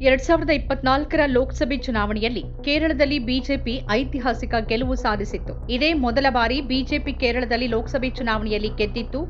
ಎರಡ್ ಸಾವಿರದ ಇಪ್ಪತ್ನಾಲ್ಕರ ಲೋಕಸಭೆ ಚುನಾವಣೆಯಲ್ಲಿ ಕೇರಳದಲ್ಲಿ ಬಿಜೆಪಿ ಐತಿಹಾಸಿಕ ಗೆಲುವು ಸಾಧಿಸಿತ್ತು. ಇದೇ ಮೊದಲ ಬಾರಿ ಬಿಜೆಪಿ ಕೇರಳದಲ್ಲಿ ಲೋಕಸಭೆ ಚುನಾವಣೆಯಲ್ಲಿ ಗೆದ್ದಿತ್ತು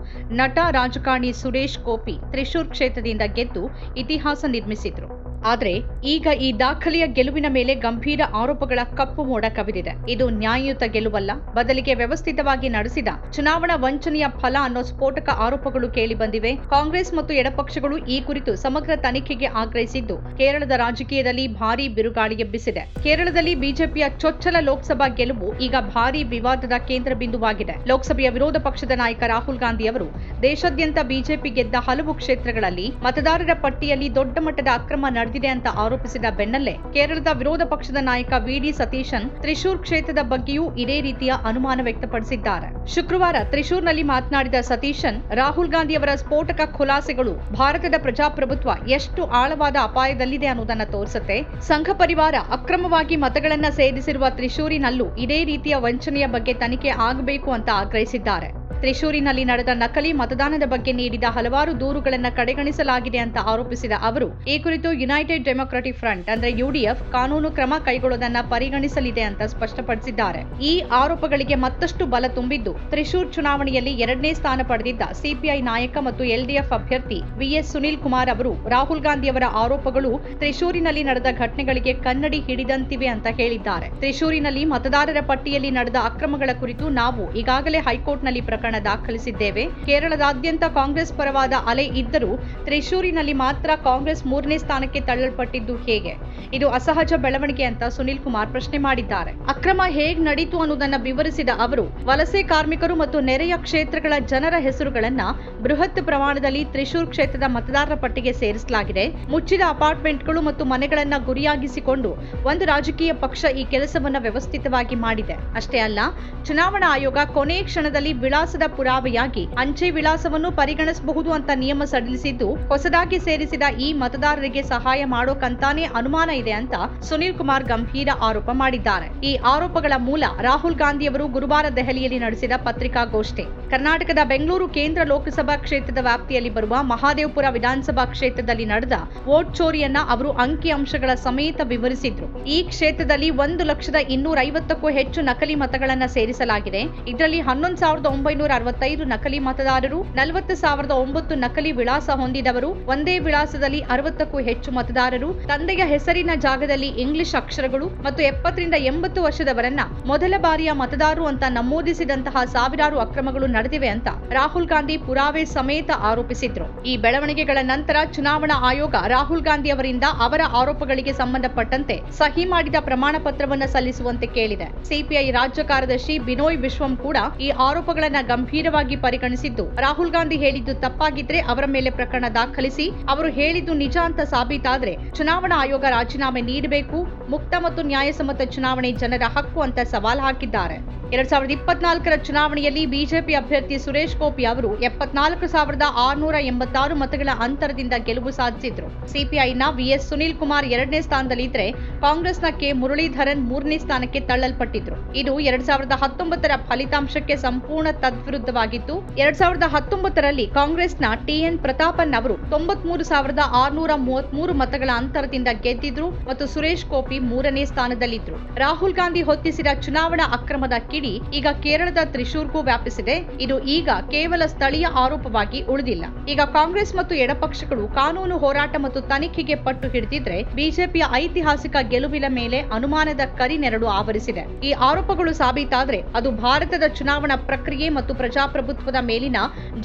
ನಟ ರಾಜಕಾರಣಿ ಸುರೇಶ್ ಗೋಪಿ ತ್ರಿಶೂರ್ ಕ್ಷೇತ್ರದಿಂದ ಗೆದ್ದು ಇತಿಹಾಸ ನಿರ್ಮಿಸಿದ್ರು. ಆದರೆ ಈಗ ಈ ದಾಖಲೆಯ ಗೆಲುವಿನ ಮೇಲೆ ಗಂಭೀರ ಆರೋಪಗಳ ಕಪ್ಪು ಮೋಡ ಕವಿದಿದೆ. ಇದು ನ್ಯಾಯಯುತ ಗೆಲುವಲ್ಲ. ಬದಲಿಗೆ ವ್ಯವಸ್ಥಿತವಾಗಿ ನಡೆಸಿದ ಚುನಾವಣಾ ವಂಚನೆಯ ಫಲ ಅನ್ನೋ ಸ್ಫೋಟಕ ಆರೋಪಗಳು ಕೇಳಿಬಂದಿವೆ ಕಾಂಗ್ರೆಸ್ ಮತ್ತು ಎಡಪಕ್ಷಗಳು ಈ ಕುರಿತು ಸಮಗ್ರ ತನಿಖೆಗೆ ಆಗ್ರಹಿಸಿದ್ದು, ಕೇರಳದ ರಾಜಕೀಯದಲ್ಲಿ ಭಾರೀ ಬಿರುಗಾಳಿ ಎಬ್ಬಿಸಿದೆ ಕೇರಳದಲ್ಲಿ ಬಿಜೆಪಿಯ ಚೊಚ್ಚಲ ಲೋಕಸಭಾ ಗೆಲುವು ಈಗ ಭಾರೀ ವಿವಾದದ ಕೇಂದ್ರ ಬಿಂದುವಾಗಿದೆ ಲೋಕಸಭೆಯ ವಿರೋಧ ಪಕ್ಷದ ನಾಯಕ ರಾಹುಲ್ ಗಾಂಧಿ ಅವರು, ದೇಶಾದ್ಯಂತ ಬಿಜೆಪಿ ಗೆದ್ದ ಹಲವು ಕ್ಷೇತ್ರಗಳಲ್ಲಿ ಮತದಾರರ ಪಟ್ಟಿಯಲ್ಲಿ ದೊಡ್ಡ ಮಟ್ಟದ ಅಕ್ರಮ ನಡೆದಿದೆ ಅಂತ ಆರೋಪಿಸಿದ ಬೆನ್ನಲ್ಲೇ ಕೇರಳದ ವಿರೋಧ ಪಕ್ಷದ ನಾಯಕ ವಿಡಿ ಸತೀಶನ್ ತ್ರಿಶೂರ್ ಕ್ಷೇತ್ರದ ಬಗ್ಗೆಯೂ ಇದೇ ರೀತಿಯ ಅನುಮಾನ ವ್ಯಕ್ತಪಡಿಸಿದ್ದಾರೆ. ಶುಕ್ರವಾರ ತ್ರಿಶೂರ್ನಲ್ಲಿ ಮಾತನಾಡಿದ ಸತೀಶನ್, ರಾಹುಲ್ ಗಾಂಧಿ ಅವರ ಸ್ಫೋಟಕ ಖುಲಾಸೆಗಳು ಭಾರತದ ಪ್ರಜಾಪ್ರಭುತ್ವ ಎಷ್ಟು ಆಳವಾದ ಅಪಾಯದಲ್ಲಿದೆ ಅನ್ನೋದನ್ನು ತೋರಿಸುತ್ತೆ. ಸಂಘ ಪರಿವಾರ ಅಕ್ರಮವಾಗಿ ಮತಗಳನ್ನ ಸೇರಿಸಿರುವ ತ್ರಿಶೂರಿನಲ್ಲೂ ಇದೇ ರೀತಿಯ ವಂಚನೆಯ ಬಗ್ಗೆ ತನಿಖೆ ಆಗಬೇಕು ಅಂತ ಆಗ್ರಹಿಸಿದ್ದಾರೆ. ತ್ರಿಶೂರಿನಲ್ಲಿ ನಡೆದ ನಕಲಿ ಮತದಾನದ ಬಗ್ಗೆ ನೀಡಿದ ಹಲವಾರು ದೂರುಗಳನ್ನು ಕಡೆಗಣಿಸಲಾಗಿದೆ ಅಂತ ಆರೋಪಿಸಿದ ಅವರು, ಈ ಕುರಿತು ಯುನೈಟೆಡ್ ಡೆಮೊಕ್ರಾಟಿಕ್ ಫ್ರಂಟ್ ಅಂದ್ರೆ ಯುಡಿಎಫ್ ಕಾನೂನು ಕ್ರಮ ಕೈಗೊಳ್ಳುವುದನ್ನ ಪರಿಗಣಿಸಲಿದೆ ಅಂತ ಸ್ಪಷ್ಟಪಡಿಸಿದ್ದಾರೆ. ಈ ಆರೋಪಗಳಿಗೆ ಮತ್ತಷ್ಟು ಬಲ ತುಂಬಿದ್ದು, ತ್ರಿಶೂರ್ ಚುನಾವಣೆಯಲ್ಲಿ ಎರಡನೇ ಸ್ಥಾನ ಪಡೆದಿದ್ದ ಸಿಪಿಐ ನಾಯಕ ಮತ್ತು ಎಲ್ಡಿಎಫ್ ಅಭ್ಯರ್ಥಿ ವಿಎಸ್ ಸುನಿಲ್ ಕುಮಾರ್ ಅವರು, ರಾಹುಲ್ ಗಾಂಧಿ ಅವರ ಆರೋಪಗಳು ತ್ರಿಶೂರಿನಲ್ಲಿ ನಡೆದ ಘಟನೆಗಳಿಗೆ ಕನ್ನಡಿ ಹಿಡಿದಂತಿವೆ ಅಂತ ಹೇಳಿದ್ದಾರೆ. ತ್ರಿಶೂರಿನಲ್ಲಿ ಮತದಾರರ ಪಟ್ಟಿಯಲ್ಲಿ ನಡೆದ ಅಕ್ರಮಗಳ ಕುರಿತು ನಾವು ಈಗಾಗಲೇ ಹೈಕೋರ್ಟ್ನಲ್ಲಿ ಪ್ರಕರಣ ದಾಖಲಿಸಿದ್ದೇವೆ. ಕೇರಳದಾದ್ಯಂತ ಕಾಂಗ್ರೆಸ್ ಪರವಾದ ಅಲೆ ಇದ್ದರೂ ತ್ರಿಶೂರಿನಲ್ಲಿ ಮಾತ್ರ ಕಾಂಗ್ರೆಸ್ ಮೂರನೇ ಸ್ಥಾನಕ್ಕೆ ತಳ್ಳಲ್ಪಟ್ಟಿದ್ದು ಹೇಗೆ? ಇದು ಅಸಹಜ ಬೆಳವಣಿಗೆ ಅಂತ ಸುನಿಲ್ ಕುಮಾರ್ ಪ್ರಶ್ನೆ ಮಾಡಿದ್ದಾರೆ. ಅಕ್ರಮ ಹೇಗ್ ನಡೀತು ಅನ್ನೋದನ್ನ ವಿವರಿಸಿದ ಅವರು, ವಲಸೆ ಕಾರ್ಮಿಕರು ಮತ್ತು ನೆರೆಯ ಕ್ಷೇತ್ರಗಳ ಜನರ ಹೆಸರುಗಳನ್ನ ಬೃಹತ್ ಪ್ರಮಾಣದಲ್ಲಿ ತ್ರಿಶೂರ್ ಕ್ಷೇತ್ರದ ಮತದಾರರ ಪಟ್ಟಿಗೆ ಸೇರಿಸಲಾಗಿದೆ. ಮುಚ್ಚಿದ ಅಪಾರ್ಟ್ಮೆಂಟ್ಗಳು ಮತ್ತು ಮನೆಗಳನ್ನ ಗುರಿಯಾಗಿಸಿಕೊಂಡು ಒಂದು ರಾಜಕೀಯ ಪಕ್ಷ ಈ ಕೆಲಸವನ್ನ ವ್ಯವಸ್ಥಿತವಾಗಿ ಮಾಡಿದೆ. ಅಷ್ಟೇ ಅಲ್ಲ, ಚುನಾವಣಾ ಆಯೋಗ ಕೊನೆ ಕ್ಷಣದಲ್ಲಿ ವಿಳಾಸದ ಪುರಾವೆಯಾಗಿ ಅಂಚೆ ವಿಳಾಸವನ್ನು ಪರಿಗಣಿಸಬಹುದು ಅಂತ ನಿಯಮ ಸಡಿಲಿಸಿದ್ದು, ಹೊಸದಾಗಿ ಸೇರಿಸಿದ ಈ ಮತದಾರರಿಗೆ ಸಹಾಯ ಮಾಡೋಕಂತಾನೆ ಅನುಮಾನ ಇದೆ ಅಂತ ಸುನೀಲ್ ಕುಮಾರ್ ಗಂಭೀರ ಆರೋಪ ಮಾಡಿದ್ದಾರೆ. ಈ ಆರೋಪಗಳ ಮೂಲ ರಾಹುಲ್ ಗಾಂಧಿಯವರು ಗುರುವಾರ ದೆಹಲಿಯಲ್ಲಿ ನಡೆಸಿದ ಪತ್ರಿಕಾಗೋಷ್ಠಿ. ಕರ್ನಾಟಕದ ಬೆಂಗಳೂರು ಕೇಂದ್ರ ಲೋಕಸಭಾ ಕ್ಷೇತ್ರದ ವ್ಯಾಪ್ತಿಯಲ್ಲಿ ಬರುವ ಮಹಾದೇವಪುರ ವಿಧಾನಸಭಾ ಕ್ಷೇತ್ರದಲ್ಲಿ ನಡೆದ ವೋಟ್ ಚೋರಿಯನ್ನ ಅವರು ಅಂಕಿ ಅಂಶಗಳ ಸಮೇತ ವಿವರಿಸಿದ್ರು. ಈ ಕ್ಷೇತ್ರದಲ್ಲಿ ಒಂದು ಲಕ್ಷದ ಇನ್ನೂರ ಐವತ್ತಕ್ಕೂ ಹೆಚ್ಚು ನಕಲಿ ಮತಗಳನ್ನ ಸೇರಿಸಲಾಗಿದೆ. ಇದರಲ್ಲಿ ಹನ್ನೊಂದು ಸಾವಿರದ ಒಂಬೈನೂರ ಅರವತ್ತೈದು ನಕಲಿ ಮತದಾರರು, ನಲವತ್ತು ಸಾವಿರದ ಒಂಬತ್ತು ನಕಲಿ ವಿಳಾಸ ಹೊಂದಿದವರು, ಒಂದೇ ವಿಳಾಸದಲ್ಲಿ ಅರವತ್ತಕ್ಕೂ ಹೆಚ್ಚು ಮತದಾರರು, ತಂದೆಯ ಹೆಸರಿನ ಜಾಗದಲ್ಲಿ ಇಂಗ್ಲಿಷ್ ಅಕ್ಷರಗಳು ಮತ್ತು ಎಪ್ಪತ್ತರಿಂದ ಎಂಬತ್ತು ವರ್ಷದವರನ್ನ ಮೊದಲ ಬಾರಿಯ ಮತದಾರರು ಅಂತ ನಮೂದಿಸಿದಂತಹ ಸಾವಿರಾರು ಅಕ್ರಮಗಳು ನಡೆದಿವೆ ಅಂತ ರಾಹುಲ್ ಗಾಂಧಿ ಪುರಾವೆ ಸಮೇತ ಆರೋಪಿಸಿದ್ರು. ಈ ಬೆಳವಣಿಗೆಗಳ ನಂತರ ಚುನಾವಣಾ ಆಯೋಗ ರಾಹುಲ್ ಗಾಂಧಿ ಅವರಿಂದ ಅವರ ಆರೋಪಗಳಿಗೆ ಸಂಬಂಧಪಟ್ಟಂತೆ ಸಹಿ ಮಾಡಿದ ಪ್ರಮಾಣ ಪತ್ರವನ್ನು ಸಲ್ಲಿಸುವಂತೆ ಕೇಳಿದೆ. ಸಿಪಿಐ ರಾಜ್ಯ ಕಾರ್ಯದರ್ಶಿ ಬಿನೋಯ್ ವಿಶ್ವಂ ಕೂಡ ಈ ಆರೋಪಗಳನ್ನ ಗಂಭೀರವಾಗಿ ಪರಿಗಣಿಸಿದ್ದು, ರಾಹುಲ್ ಗಾಂಧಿ ಹೇಳಿದ್ದು ತಪ್ಪಾಗಿದ್ರೆ ಅವರ ಮೇಲೆ ಪ್ರಕರಣ ದಾಖಲಿಸಿ ಅವರು ಹೇಳಿದ್ದು ನಿಜ ಅಂತ ಸಾಬೀತಾದ್ರೆ ಚುನಾವಣಾ ಆಯೋಗ ರಾಜೀನಾಮೆ ನೀಡಬೇಕು, ಮುಕ್ತ ಮತ್ತು ನ್ಯಾಯಸಮ್ಮತ ಚುನಾವಣೆ ಜನರ ಹಕ್ಕು ಅಂತ ಸವಾಲ್ ಹಾಕಿದ್ದಾರೆ. ಎರಡ್ ಸಾವಿರದ ಇಪ್ಪತ್ನಾಲ್ಕರ ಚುನಾವಣೆಯಲ್ಲಿ ಬಿಜೆಪಿ ಅಭ್ಯರ್ಥಿ ಸುರೇಶ್ ಗೋಪಿ ಅವರು ಎಪ್ಪತ್ನಾಲ್ಕು ಸಾವಿರದ ಆರುನೂರ ಎಂಬತ್ತಾರು ಮತಗಳ ಅಂತರದಿಂದ ಗೆಲುವು ಸಾಧಿಸಿದ್ರು. ಸಿಪಿಐನ ವಿಎಸ್ ಸುನೀಲ್ ಕುಮಾರ್ ಎರಡನೇ ಸ್ಥಾನದಲ್ಲಿದ್ದರೆ ಕಾಂಗ್ರೆಸ್ನ ಕೆ ಮುರಳೀಧರನ್ ಮೂರನೇ ಸ್ಥಾನಕ್ಕೆ ತಳ್ಳಲ್ಪಟ್ಟಿದ್ರು. ಇದು ಎರಡ್ ಸಾವಿರದ ಹತ್ತೊಂಬತ್ತರ ಫಲಿತಾಂಶಕ್ಕೆ ಸಂಪೂರ್ಣ ತದ್ವಿರುದ್ಧವಾಗಿತ್ತು. ಎರಡ್ ಸಾವಿರದ ಹತ್ತೊಂಬತ್ತರಲ್ಲಿ ಕಾಂಗ್ರೆಸ್ನ ಟಿಎನ್ ಪ್ರತಾಪನ್ ಅವರು ತೊಂಬತ್ಮೂರು ಸಾವಿರದ ಆರುನೂರ ಮೂವತ್ಮೂರು ಮತಗಳ ಅಂತರದಿಂದ ಗೆದ್ದಿದ್ರು ಮತ್ತು ಸುರೇಶ್ ಗೋಪಿ ಮೂರನೇ ಸ್ಥಾನದಲ್ಲಿದ್ರು. ರಾಹುಲ್ ಗಾಂಧಿ ಹೊತ್ತಿಸಿದ ಚುನಾವಣಾ ಅಕ್ರಮದ ಕಿಡಿ ಈಗ ಕೇರಳದ ತ್ರಿಶೂರ್ಗೂ ವ್ಯಾಪಿಸಿದೆ. ಇದು ಈಗ ಕೇವಲ ಸ್ಥಳೀಯ ಆರೋಪವಾಗಿ ಉಳಿದಿಲ್ಲ. ಈಗ ಕಾಂಗ್ರೆಸ್ ಮತ್ತು ಎಡಪಕ್ಷಗಳು ಕಾನೂನು ಹೋರಾಟ ಮತ್ತು ತನಿಖೆಗೆ ಪಟ್ಟು ಹಿಡಿದಿದ್ರೆ ಬಿಜೆಪಿಯ ಐತಿಹಾಸಿಕ ಗೆಲುವಿನ ಮೇಲೆ ಅನುಮಾನದ ಕರಿನೆರಳು ಆವರಿಸಿದೆ. ಈ ಆರೋಪಗಳು ಸಾಬೀತಾದ್ರೆ ಅದು ಭಾರತದ ಚುನಾವಣಾ ಪ್ರಕ್ರಿಯೆ ಮತ್ತು ಪ್ರಜಾಪ್ರಭುತ್ವದ ಮೇಲಿನ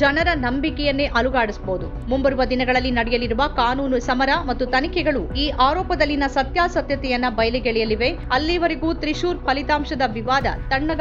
ಜನರ ನಂಬಿಕೆಯನ್ನೇ ಅಲುಗಾಡಿಸಬಹುದು ಮುಂಬರುವ ದಿನಗಳಲ್ಲಿ ನಡೆಯಲಿರುವ ಕಾನೂನು ಸಮರ ಮತ್ತು ತನಿಖೆಗಳು ಈ ಆರೋಪದಲ್ಲಿನ ಸತ್ಯಾಸತ್ಯತೆಯನ್ನ ಬಯಲಿಗೆಳೆಯಲಿವೆ. ಅಲ್ಲಿವರೆಗೂ ತ್ರಿಶೂರ್ ಫಲಿತಾಂಶದ ವಿವಾದ